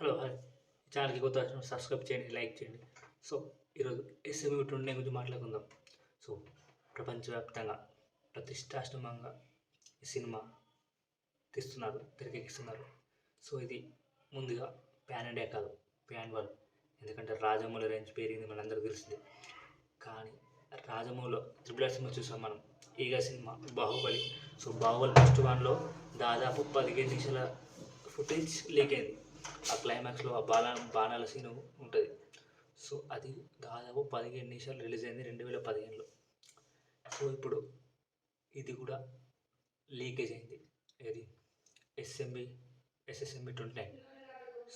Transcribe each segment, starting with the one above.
Hello hi. ఛానల్కి కొత్త వచ్చిన సబ్స్క్రైబ్ చేయండి లైక్ చేయండి. సో ఈరోజు ఎస్ఎంఈ ట్వంటీ గురించి మాట్లాడుకుందాం. సో ప్రపంచవ్యాప్తంగా ప్రతిష్టాశ్రమంగా ఈ సినిమా తీస్తున్నారు తెరకెక్కిస్తున్నారు. సో ఇది ముందుగా ప్యాన్ ఇండియా కాదు ప్యాన్ వరల్డ్. ఎందుకంటే రాజమౌళి రేంజ్ పెరిగింది మనందరికీ తెలిసింది. కానీ రాజమౌళిలో త్రిబుల్ ఆర్ సినిమా చూసాం మనం. Eega cinema Baahubali. So Baahubali first వన్లో దాదాపు పదిహేను నిమిషాల ఫుటేజ్ లీక్ అయింది. ఆ క్లైమాక్స్లో ఆ బాణ బాణాల సీన్ ఉంటుంది. సో అది దాదాపు పదిహేను నిమిషాలు రిలీజ్ అయింది రెండు వేల పదిహేనులో. సో ఇప్పుడు ఇది కూడా లీకేజ్ అయింది. ఏది? SMB SSMB twenty nine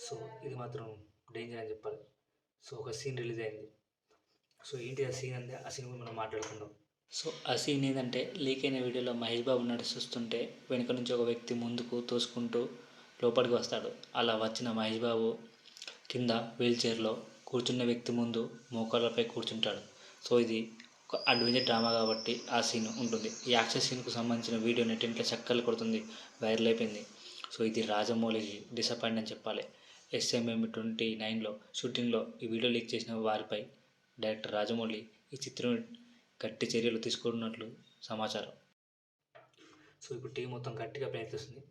so ఇది మాత్రం డేంజర్ అని చెప్పాలి. సో ఒక సీన్ రిలీజ్ అయింది. సో ఏంటి ఆ సీన్ అంటే ఆ సీన్ కూడా మనం మాట్లాడుకుందాం. సో ఆ సీన్ ఏంటంటే లీక్ అయిన వీడియోలో మహేష్ బాబు నడుస్తుంటే వెనుక నుంచి ఒక వ్యక్తి ముందుకు తోసుకుంటూ లోపలికి వస్తాడు. అలా వచ్చిన మహేష్ బాబు కింద వీల్చైర్లో కూర్చున్న వ్యక్తి ముందు మోకాళ్ళపై కూర్చుంటాడు. సో ఇది ఒక అడ్వెంచర్ డ్రామా కాబట్టి ఆ సీన్ ఉంటుంది. ఈ యాక్షన్ సీన్కు సంబంధించిన వీడియో నెట్టింట్లో చక్కర్లు కొడుతుంది వైరల్ అయిపోయింది. సో ఇది రాజమౌళికి డిసప్పాయింట్ అని చెప్పాలి. ఎస్ఎంఎం ట్వంటీ నైన్లో షూటింగ్లో ఈ వీడియో లీక్ చేసిన వారిపై డైరెక్టర్ రాజమౌళి ఈ చిత్రం గట్టి చర్యలు తీసుకున్నట్లు సమాచారం. సో ఇప్పుడు టీం మొత్తం గట్టిగా ప్రయత్నిస్తుంది.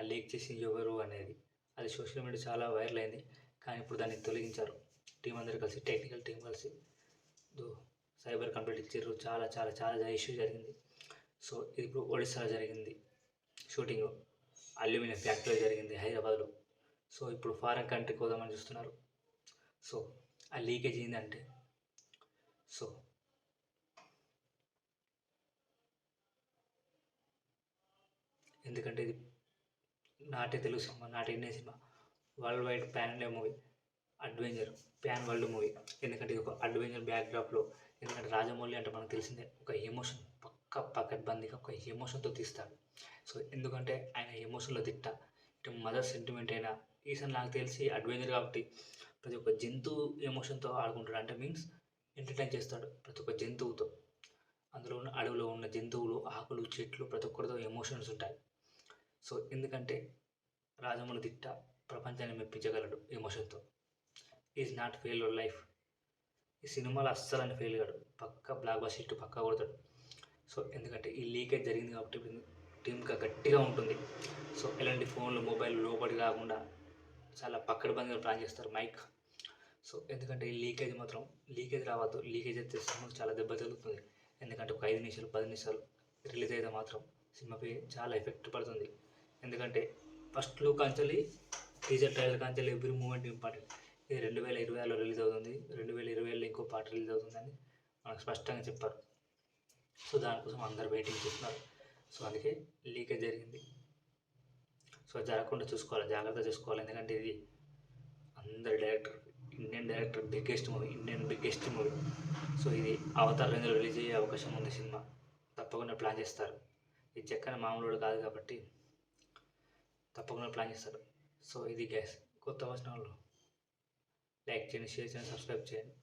ఆ లీక్ చేసింది ఎవరు అనేది. అది సోషల్ మీడియా చాలా వైరల్ అయింది. కానీ ఇప్పుడు దాన్ని తొలగించారు. టీం అందరు కలిసి టెక్నికల్ టీం కలిసి. సైబర్ కంప్లీట్ ఇచ్చారు చాలా చాలా చాలా ఇష్యూ జరిగింది. సో ఇది ఇప్పుడు ఒడిస్సాలో జరిగింది. షూటింగ్. అల్యూమినియం ఫ్యాక్టరీ జరిగింది హైదరాబాద్లో. సో ఇప్పుడు ఫారెన్ కంట్రీకి పోదామని చూస్తున్నారు. సో ఆ లీకేజ్ ఏంటంటే సో ఎందుకంటే ఇది నాటి తెలుగు సినిమా నాటి Indian cinema. World wide pan India movie. Adventure pan world movie. ఎందుకంటే ఇది ఒక అడ్వెంచర్ బ్యాక్డ్రాప్లో ఎందుకంటే రాజమౌళి అంటే మనకు తెలిసిందే ఒక ఎమోషన్ పక్క పకడ్బందీగా ఒక ఎమోషన్తో తీస్తాడు. సో ఎందుకంటే ఆయన ఎమోషన్లో తిట్ట. ఇటు మదర్ సెంటిమెంట్ అయినా ఈసారి నాకు తెలిసి అడ్వెంచర్ కాబట్టి ప్రతి ఒక్క జంతువు ఎమోషన్తో ఆడుకుంటాడు. అంటే మీన్స్ ఎంటర్టైన్ చేస్తాడు ప్రతి ఒక్క జంతువుతో. అందులో ఉన్న అడవిలో ఉన్న జంతువులు ఆకులు చెట్లు ప్రతి ఒక్కరితో ఎమోషన్స్ ఉంటాయి. సో ఎందుకంటే రాజమౌళి తిట్ట ప్రపంచాన్ని మెప్పించగలడు ఎమోషన్తో. Is not fail your life ఈ సినిమాలో అస్సలని ఫెయిల్ కాడు. పక్క బ్లాక్ బస్ ఇట్టు పక్కా కొడతాడు. సో ఎందుకంటే ఈ లీకేజ్ జరిగింది కాబట్టి టీమ్గా గట్టిగా ఉంటుంది. సో ఎలాంటి ఫోన్లు మొబైల్ లోపలి కాకుండా చాలా పక్కన బందిగా ప్లాన్ చేస్తారు మైక్. సో ఎందుకంటే ఈ లీకేజ్ మాత్రం లీకేజ్ రావద్దు. లీకేజ్ అయితే సినిమాకు చాలా దెబ్బ తగులుతుంది. ఎందుకంటే ఒక ఐదు నిమిషాలు పది నిమిషాలు రిలీజ్ అయితే మాత్రం సినిమాపై చాలా ఎఫెక్ట్ పడుతుంది. ఎందుకంటే ఫస్ట్ లుక్ కాంచాలి టీజర్ ట్రైలర్ కాంచాలి ఎవ్రీ మూమెంట్ ఇంపార్టెంట్. ఇది రెండు వేల ఇరవై ఆరులో రిలీజ్ అవుతుంది. రెండు వేల ఇరవైలో ఇంకో పాట రిలీజ్ అవుతుందని మనకు స్పష్టంగా చెప్పారు. సో దానికోసం అందరు వెయిటింగ్ చేస్తున్నారు. సో అందుకే లీకేజ్ జరిగింది. సో జరగకుండా చూసుకోవాలి జాగ్రత్త చూసుకోవాలి. ఎందుకంటే ఇది అందరి director Indian director biggest movie Indian biggest movie so ఇది అవతార్ రేంజ్లో రిలీజ్ అయ్యే అవకాశం ఉంది సినిమా. తప్పకుండా ప్లాన్ చేస్తారు. ఇది చెక్కన మామూలు కాదు కాబట్టి తప్పకుండా ప్లాన్ చేస్తారు. సో ఇది గ్యాస్ కొత్త వచ్చిన వాళ్ళు లైక్ చేయండి షేర్ చేయండి సబ్స్క్రైబ్ చేయండి.